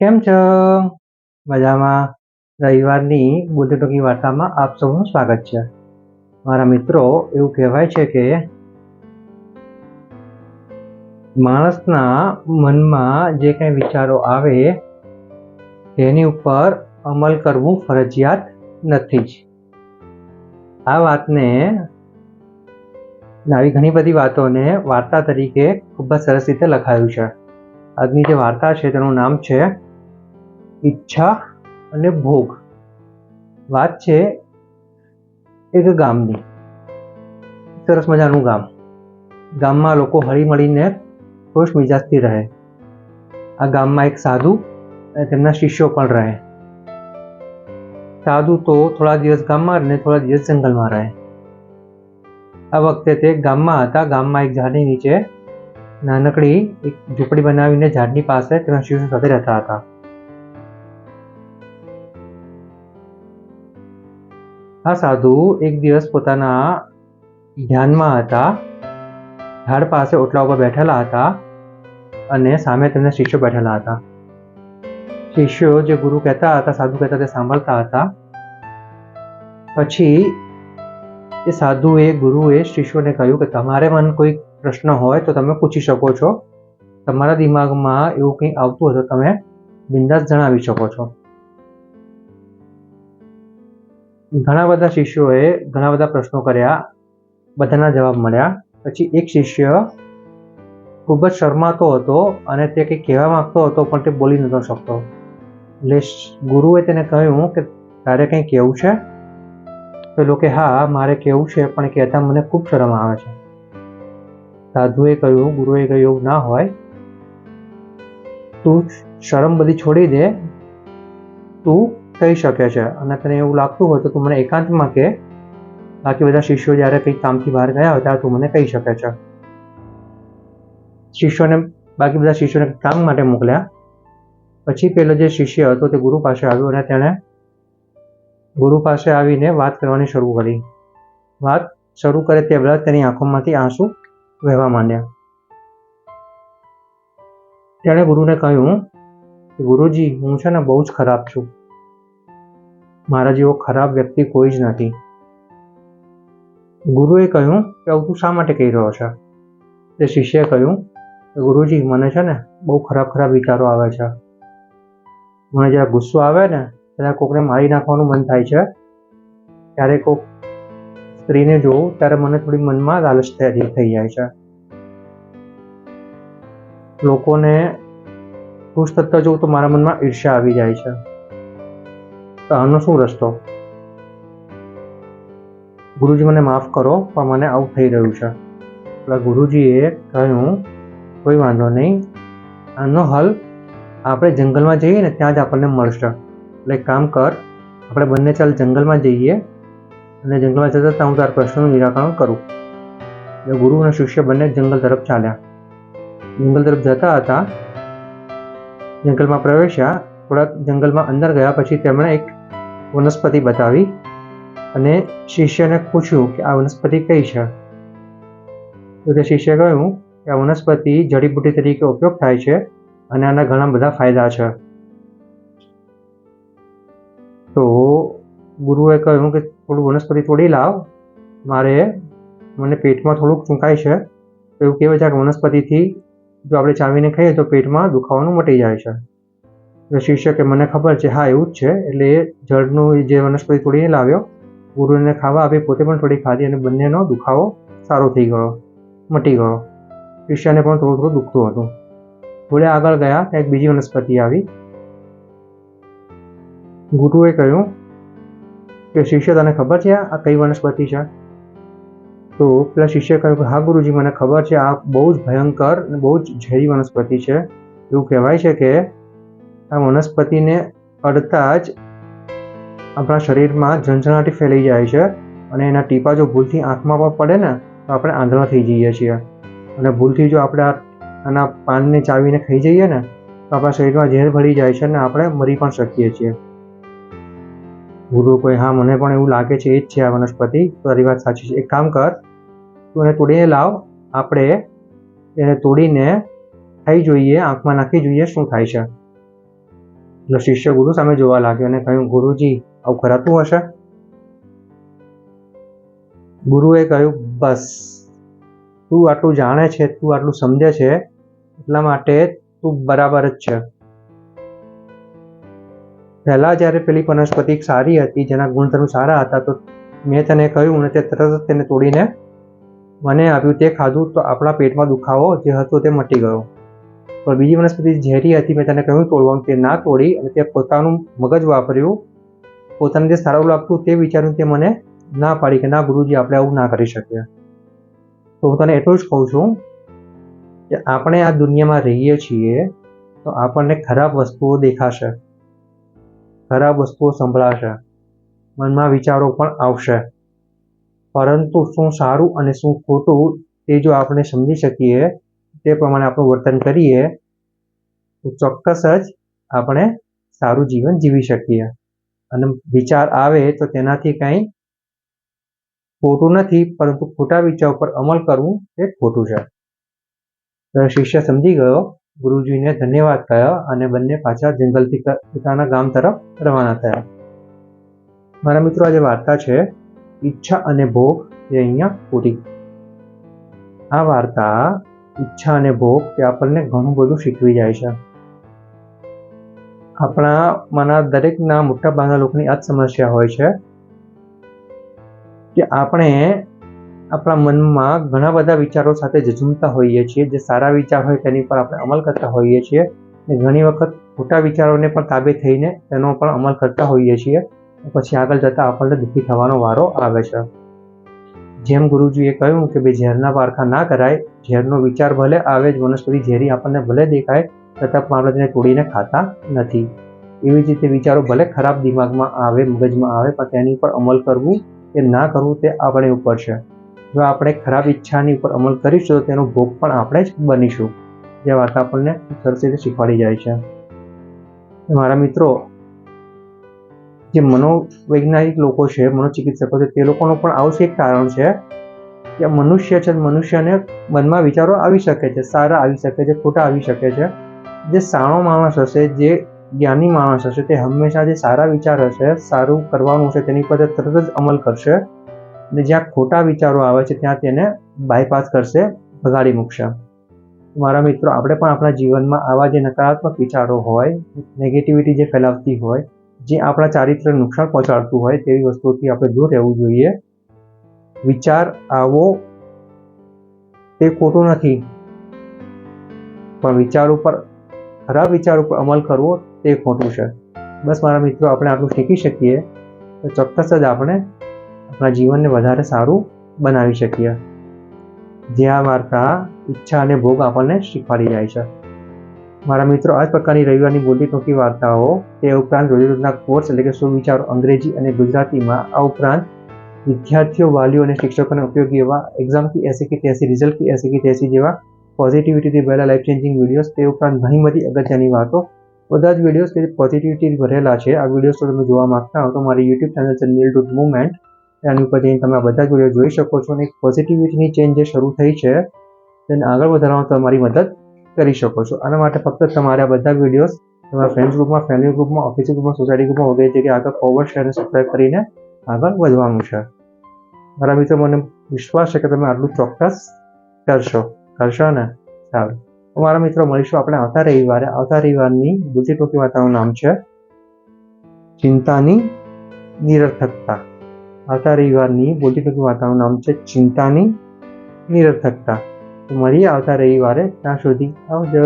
કેમ છો? મજામાં. રવિવારની બુદ્ધ ટોકી વાર્તામાં આપ સૌનું સ્વાગત છે. મારા મિત્રો, એવું કહેવાય છે કે માણસના મનમાં જે કંઈ વિચારો આવે, તેની ઉપર અમલ કરવું ફરજિયાત નથી જ. આ વાતને આવી ઘણી બધી વાતોને વાર્તા તરીકે ખૂબ જ સરસ રીતે લખાયું છે. આજની જે વાર્તા છે, તેનું નામ છે ઈચ્છા અને ભોગ. વાત છે એક ગામની. સરસ મજાનું ગામ. ગામમાં લોકો હળી મળીને ખુશ મિજાજથી રહે. આ ગામમાં એક સાધુ અને તેમના શિષ્યો પણ રહે. સાધુ તો થોડા દિવસ ગામમાં અને થોડા દિવસ જંગલમાં રહે. આ વખતે તે ગામમાં હતા. ગામમાં એક ઝાડની નીચે નાનકડી એક ઝૂંપડી બનાવીને ઝાડની પાસે તેના શિષ્યો સાથે રહેતા હતા. આ સાધુ એક દિવસ પોતાના ધ્યાનમાં હતા, ઝાડ પાસે ઓટલા ઉપર બેઠેલા હતા અને સામે તેમના શિષ્યો બેઠેલા હતા. શિષ્યો જે ગુરુ કહેતા હતા, સાધુ કહેતા તે સાંભળતા હતા. પછી એ સાધુએ, ગુરુએ શિષ્યોને કહ્યું કે તમારે મન કોઈ પ્રશ્ન હોય તો તમે પૂછી શકો છો. તમારા દિમાગમાં એવું કંઈ આવતું હોય તો તમે બિંદાસ જણાવી શકો છો. ઘણા બધા શિષ્યોએ ઘણા બધા પ્રશ્નો કર્યા, બધાના જવાબ મળ્યા. પછી એક શિષ્ય ખૂબ જ શરમાતો હતો અને તે કંઈક કહેવા માંગતો હતો પણ તે બોલી નહોતો શકતો. એટલે ગુરુએ તેને કહ્યું કે, તારે કંઈ કહેવું છે? પેલો કે હા, મારે કહેવું છે, પણ કહેતા મને ખૂબ શરમ આવે છે. સાધુએ કહ્યું, ગુરુએ કહ્યું, એવું ના હોય. તું શરમ બધી છોડી દે. તું કહી શકે છે. અને તને એવું લાગતું હોય તો તું મને એકાંતમાં કે, બાકી બધા શિષ્યો જ્યારે કંઈક કામથી બહાર ગયા હોય ત્યારે તું મને કહી શકે છે. શિષ્યોને, બાકી બધા શિષ્યોને કામ માટે મોકલ્યા. પછી પેલો જે શિષ્ય હતો તે ગુરુ પાસે આવ્યો અને તેણે ગુરુ પાસે આવીને વાત કરવાની શરૂ કરી. વાત શરૂ કરે તે પહેલાં તેની આંખોમાંથી આંસુ વહેવા માંડ્યા. તેણે ગુરુને કહ્યું, ગુરુજી, હું છે ને બહુ જ ખરાબ છું. મારા જેવો ખરાબ વ્યક્તિ કોઈ જ નથી. ગુરુએ કહ્યું કે આવું તું શા માટે કહી રહ્યો છે? તે શિષ્યએ કહ્યું કે ગુરુજી, મને છે ને બહુ ખરાબ ખરાબ વિચારો આવે છે. મને જ્યારે ગુસ્સો આવે ને, ત્યારે કોકને મારી નાખવાનું મન થાય છે. ત્યારે કોક સ્ત્રીને જોઉં ત્યારે મને થોડી મનમાં લાલચ થઈ જાય છે. લોકોને ખુશ થતા જોઉં તો મારા મનમાં ઈર્ષ્યા આવી જાય છે. તો આનો શું રસ્તો? ગુરુજી મને માફ કરો, પણ મને આવું થઈ રહ્યું છે. એટલે ગુરુજીએ કહ્યું, કોઈ વાંધો નહીં. આનો હલ આપણે જંગલમાં જઈએ ને ત્યાં જ આપણને મળશે. એટલે કામ કર, આપણે બંને ચાલ જંગલમાં જઈએ અને જંગલમાં જતા હું તારા પ્રશ્નનું નિરાકરણ કરું. એટલે ગુરુ અને શિષ્ય બંને જંગલ તરફ ચાલ્યા. જંગલ તરફ જતા હતા. જંગલમાં પ્રવેશ્યા. થોડાક જંગલમાં અંદર ગયા પછી તેમણે એક વનસ્પતિ બતાવી અને શિષ્યને પૂછ્યું કે આ વનસ્પતિ કઈ છે? તો તે શિષ્ય કહ્યું કે આ વનસ્પતિ જડીબુટ્ટી તરીકે ઉપયોગ થાય છે અને આના ઘણા બધા ફાયદા છે. તો ગુરુએ કહ્યું કે થોડું વનસ્પતિ તોડી લાવ, મારે મને પેટમાં થોડુંક ચૂંકાય છે, તો એવું કહેવાય છે કે વનસ્પતિથી જો આપણે ચાવીને ખાઈએ તો પેટમાં દુખાવાનું મટી જાય છે. એટલે શિષ્ય કે મને ખબર છે, હા, એવું જ છે. એટલે એ જળનું જે વનસ્પતિ તોડીને લાવ્યો, ગુરુને ખાવા આપી, પોતે પણ થોડી ખાધી અને બંનેનો દુખાવો સારો થઈ ગયો, મટી ગયો. શિષ્યને પણ થોડું થોડું દુખતું હતું. થોડે આગળ ગયા, ત્યાં એક બીજી વનસ્પતિ આવી. ગુરુએ કહ્યું કે શિષ્ય તને ખબર છે આ કઈ વનસ્પતિ છે? તો પેલા શિષ્યએ કહ્યું કે, હા, ગુરુજી, મને ખબર છે આ બહુ જ ભયંકર અને બહુ જ ઝેરી વનસ્પતિ છે. એવું કહેવાય છે કે આ વનસ્પતિને અડતા જ આપણા શરીરમાં ઝંઝણાટી ફેલાઈ જાય છે અને એના ટીપા જો ભૂલથી આંખમાં પણ પડે ને, તો આપણે આંધળા થઈ જઈએ છીએ. અને ભૂલથી જો આપણે આના પાનને ચાવીને ખાઈ જઈએ ને, તો આપણા શરીરમાં ઝેર ભરી જાય છે અને આપણે મરી પણ શકીએ છીએ. ગુરુ કોઈ, હા, મને પણ એવું લાગે છે, એ જ છે આ વનસ્પતિ. તારી વાત સાચી છે. એક કામ કર, તું એને તોડીને લાવ. આપણે એને તોડીને ખાઈ જોઈએ, આંખમાં નાખી જોઈએ શું થાય છે. શિષ્ય ગુરુ સામે જોવા લાગ્યો અને કહ્યું, ગુરુજી, આવું ખરાતું હશે? ગુરુએ કહ્યું, બસ. તું આટલું જાણે છે, તું આટલું સમજે છે, એટલા માટે તું બરાબર જ છે. પહેલા જ્યારે પેલી વનસ્પતિ સારી હતી, જેના ગુણધર્મ સારા હતા, તો મેં તને કહ્યું ને તે તરત જ તેને તોડીને મને આપ્યું. તે ખાધું તો આપણા પેટમાં દુખાવો જે હતો તે મટી ગયો. પણ બીજી વનસ્પતિ ઝેરી હતી, મેં તને કહ્યું તોડવાનું તે ના તોડી અને તે પોતાનું મગજ વાપર્યું. પોતાને જે સારું લાગતું તે વિચાર્યું તે મને ના પાડી કે ના ગુરુજી, આપણે આવું ના કરી શકીએ. તો હું તને એટલું જ કહું છું કે આપણે આ દુનિયામાં રહીએ છીએ તો આપણને ખરાબ વસ્તુઓ દેખાશે, ખરાબ વસ્તુઓ સંભળાશે, મનમાં વિચારો પણ આવશે. પરંતુ શું સારું અને શું ખોટું તે જો આપણે સમજી શકીએ તે પ્રમાણે આપણું વર્તન કરીએ, તો ચોક્કસ જ આપણે સારું જીવન જીવી શકીએ. અને વિચાર આવે તો તેનાથી કંઈ ખોટું નથી, પરંતુ ખોટા વિચાર ઉપર અમલ કરવું એ ખોટું છે. શિષ્ય સમજી ગયો, ગુરુજીને ધન્યવાદ કહ્યા અને બંને પાછા જંગલથી પોતાના ગામ તરફ રવાના થયા. મારા મિત્રો, આજે વાર્તા છે, ઈચ્છા અને ભોગ એ અહીંયા પૂરી. આ વાર્તા ઈચ્છા અને ભોગ તે આપણને ઘણું બધું શીખવી જાય છે. આપણા માના દરેકના મોટા ભાગના લોકોની આ જ સમસ્યા હોય છે કે આપણે આપણા મનમાં ઘણા બધા વિચારો સાથે ઝઝૂમતા હોઈએ છીએ, જે સારા વિચાર હોય તેની પર આપણે અમલ કરતા હોઈએ છીએ અને ઘણી વખત ખોટા વિચારોને પણ તાબે થઈને તેનો પણ અમલ કરતા હોઈએ છીએ. પછી આગળ જતાં આપણને દુઃખી થવાનો વારો આવે છે. જેમ ગુરુજીએ કહ્યું કે ભાઈ ઝેરના પારખા ના કરાય, ઝેરનો વિચાર ભલે આવે જ, વનસ્પતિ ઝેરી આપણને ભલે દેખાય છતાં પણ તોડીને ખાતા નથી. એવી જ રીતે વિચારો ભલે ખરાબ દિમાગમાં આવે, મગજમાં આવે, પણ તેની ઉપર અમલ કરવું કે ના કરવું તે આપણે ઉપર છે. જો આપણે ખરાબ ઈચ્છાની ઉપર અમલ કરીશું, તો તેનો ભોગ પણ આપણે જ બનીશું. જે વાત આપણને સરસ રીતે શીખવાડી જાય છે. મારા મિત્રો જે મનોવૈજ્ઞાનિક લોકો છે, મનોચિકિત્સકો છે, તે લોકોનું પણ આવું એક કારણ છે કે મનુષ્ય છે, મનુષ્યને મનમાં વિચારો આવી શકે છે, સારા આવી શકે છે, ખોટા આવી શકે છે. જે સાણો માણસ હશે, જે જ્ઞાની માણસ હશે, તે હંમેશા જે સારા વિચાર હશે, સારું કરવાનું છે, તેની પર તરત જ અમલ કરશે અને જ્યાં ખોટા વિચારો આવે છે, ત્યાં તેને બાયપાસ કરશે, ભગાડી મૂકશે. મારા મિત્રો, આપણે પણ આપણા જીવનમાં આવા જે નકારાત્મક વિચારો હોય નેગેટિવિટી જે ફેલાવતી હોય જે આપણા ચારિત્રને નુકસાન પહોંચાડતું હોય તેવી વસ્તુઓથી આપણે દૂર રહેવું જોઈએ. વિચાર આવો. તે ખોટું નથી. પણ વિચાર ઉપર, ખરાબ વિચાર ઉપર અમલ કરવો તે ખોટું છે. બસ મારા મિત્રો, આપણે આટલું શીખી શકીએ તો ચોક્કસ જ આપણે આપણા જીવનને વધારે સારું બનાવી શકીએ. આ વાર્તા ઈચ્છા અને ભોગ આપણને શીખવાડી જાય છે. મારા મિત્રો આ જ પ્રકારની રવિવારની બોલતી ટૂંકી વાર્તાઓ તે ઉપરાંત રોજના કોર્સ એટલે કે સુવિચારો અંગ્રેજી અને ગુજરાતીમાં, આ ઉપરાંત વિદ્યાર્થીઓ, વાલીઓ અને શિક્ષકોને ઉપયોગી એવા એક્ઝામથી એસી કે ત્યાસી રિઝલ્ટથી એસી કે ત્યાસી જેવા પોઝિટિવિટીથી ભરેલા લાઈફ ચેન્જિંગ વિડીયોઝ તે ઉપરાંત ઘણી બધી અગત્યની વાતો. બધા જ વિડીયોઝ કે પોઝિટિવિટી ભરેલા છે. આ વિડીયોઝ તો તમે જોવા માંગતા હો તો મારી યુટ્યુબ ચેનલ છે નીલ ટુ મુવમેન્ટ એની ઉપર જઈને તમે આ બધા જ વીડિયો જોઈ શકો છો અને પોઝિટિવિટીની ચેન્જ જે શરૂ થઈ છે તેને આગળ વધારવામાં તમારી મદદ કરી શકો છો. આના માટે ફક્ત તમારે બધા વિડીયોઝ તમારા ફ્રેન્ડ્સ ગ્રુપમાં ફેમિલી ગ્રુપમાં ઓફિસ ગ્રુપમાં સોસાયટી ગ્રુપમાં વગેરે જગ્યાએ આગળ ફોરવર્ડ શેર અને સબસ્ક્રાઈબ કરીને આગળ વધવાનું છે. મારા મિત્રો, મને વિશ્વાસ છે કે તમે આટલું ચોક્કસ કરશો. કરશો ને? સારું. મારા મિત્રો, મળીશું આપણે આવતા રવિવારે. આવતા રવિવારની બીજી ટોકી વાર્તાનું નામ છે ચિંતાની નિરર્થકતા. આવતા રવિવારની બુદ્ધિ ટોકી વાર્તાનું નામ છે ચિંતાની નિરર્થકતા. મળીએ આવતા રવિવારે ત્યાં સુધી આવજો.